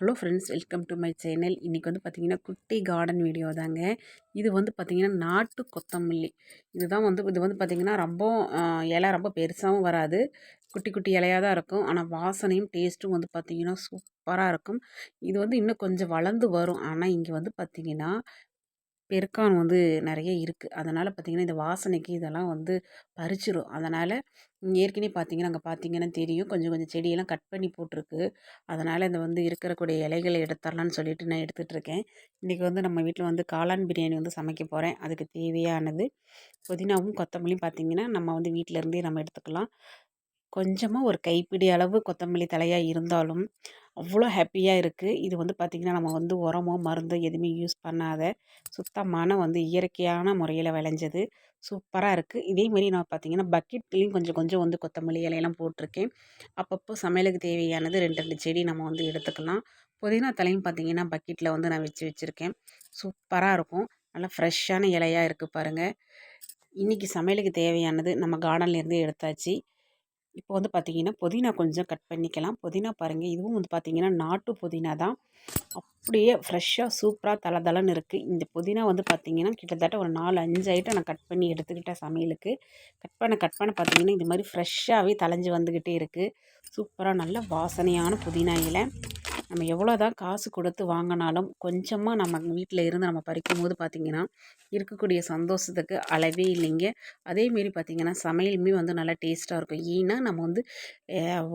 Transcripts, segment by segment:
Hello friends welcome to my channel. இன்றைக்கி வந்து பார்த்திங்கன்னா குட்டி கார்டன் வீடியோ தாங்க. இது வந்து பார்த்திங்கன்னா நாட்டு கொத்தமல்லி. இதுதான் வந்து இது வந்து பார்த்திங்கன்னா ரொம்ப இலை ரொம்ப பெருசாகவும் வராது. குட்டி குட்டி இலையாக தான் இருக்கும். ஆனால் வாசனையும் டேஸ்ட்டும் வந்து பார்த்திங்கன்னா சூப்பராக இருக்கும். இது வந்து இன்னும் கொஞ்சம் வளர்ந்து வரும். ஆனால் இங்கே வந்து பார்த்திங்கன்னா பெருக்கான் வந்து நிறைய இருக்குது அதனால் பார்த்திங்கன்னா இந்த வாசனைக்கு இதெல்லாம் வந்து பறிச்சிரும். அதனால் ஏற்கனவே பார்த்தீங்கன்னா அங்கே பார்த்தீங்கன்னா தெரியும். கொஞ்சம் கொஞ்சம் செடியெல்லாம் கட் பண்ணி போட்டிருக்கு. அதனால் இந்த வந்து இருக்கக்கூடிய இலைகளை எடுத்துடலான்னு சொல்லிட்டு நான் எடுத்துகிட்டு இருக்கேன் இன்றைக்கி வந்து நம்ம வீட்டில் வந்து காளான் பிரியாணி வந்து சமைக்க போகிறேன் அதுக்கு தேவையானது புதினாவும் கொத்தமல்லியும் பார்த்திங்கன்னா நம்ம வந்து வீட்டிலருந்தே நம்ம எடுத்துக்கலாம். கொஞ்சமாக ஒரு கைப்பிடி அளவு கொத்தமல்லி தலையாக இருந்தாலும் அவ்வளோ ஹாப்பியாக இருக்குது இது வந்து பார்த்திங்கன்னா நம்ம வந்து உரமோ மருந்தோ எதுவுமே யூஸ் பண்ணாத சுத்தமான வந்து இயற்கையான முறையில் விளைஞ்சது. சூப்பராக இருக்குது இதேமாரி நான் பார்த்திங்கன்னா பக்கெட்லேயும் கொஞ்சம் கொஞ்சம் வந்து கொத்தமல்லி இலையெல்லாம் போட்டிருக்கேன். அப்பப்போ சமையலுக்கு தேவையானது ரெண்டு ரெண்டு செடி நம்ம வந்து எடுத்துக்கலாம். புதினா தலையும் பார்த்திங்கன்னா பக்கெட்டில் வந்து நான் வச்சு வச்சுருக்கேன். சூப்பராக இருக்கும். நல்லா ஃப்ரெஷ்ஷான இலையாக இருக்குது பாருங்கள் இன்றைக்கி சமையலுக்கு தேவையானது நம்ம கார்டன்லேருந்தே எடுத்தாச்சு. இப்போ வந்து பார்த்தீங்கன்னா புதினா கொஞ்சம் கட் பண்ணிக்கலாம். புதினா பாருங்கள் இதுவும் வந்து பார்த்தீங்கன்னா நாட்டு புதினா தான். அப்படியே ஃப்ரெஷ்ஷாக சூப்பராக தல தலன்னு இருக்குது இந்த புதினா வந்து பார்த்தீங்கன்னா கிட்டத்தட்ட ஒரு நாலு அஞ்சு ஐட்டம் நான் கட் பண்ணி எடுத்துக்கிட்டேன் சமையலுக்கு. கட் பண்ண கட் பண்ண பார்த்தீங்கன்னா இது மாதிரி ஃப்ரெஷ்ஷாகவே தலைஞ்சு வந்துக்கிட்டே இருக்குது சூப்பராக நல்ல வாசனையான புதினா இலை. நம்ம எவ்வளோ தான் காசு கொடுத்து வாங்கினாலும் கொஞ்சமாக நம்ம வீட்டில் இருந்து நம்ம பறிக்கும் போது பார்த்திங்கன்னா இருக்கக்கூடிய சந்தோஷத்துக்கு அளவே இல்லைங்க. அதேமாரி பார்த்திங்கன்னா சமையலுமே வந்து நல்லா டேஸ்ட்டாக இருக்கும். ஏன்னா நம்ம வந்து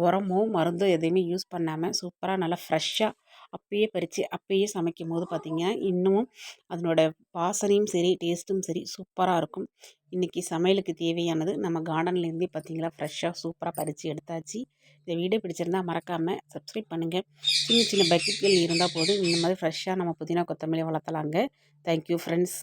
உரமோ மருந்தோ எதையுமே யூஸ் பண்ணாமல் சூப்பராக நல்லா ஃப்ரெஷ்ஷாக அப்பயே பறித்து அப்பயே சமைக்கும் போது பார்த்திங்கன்னா இன்னமும் அதனோட வாசனையும் சரி டேஸ்ட்டும் சரி சூப்பராக இருக்கும். இன்றைக்கி சமையலுக்கு தேவையானது நம்ம கார்டன்லேருந்தே பார்த்திங்களா ஃப்ரெஷ்ஷாக சூப்பராக பறித்து எடுத்தாச்சு. இந்த வீடியோ பிடிச்சிருந்தா மறக்காமல் சப்ஸ்கிரைப் பண்ணுங்கள் சின்ன சின்ன பக்கெட்கள் இருந்தால் போதும். இந்த மாதிரி ஃப்ரெஷ்ஷாக நம்ம புதினா கொத்தமல்லி வளர்த்தலாங்க. Thank you friends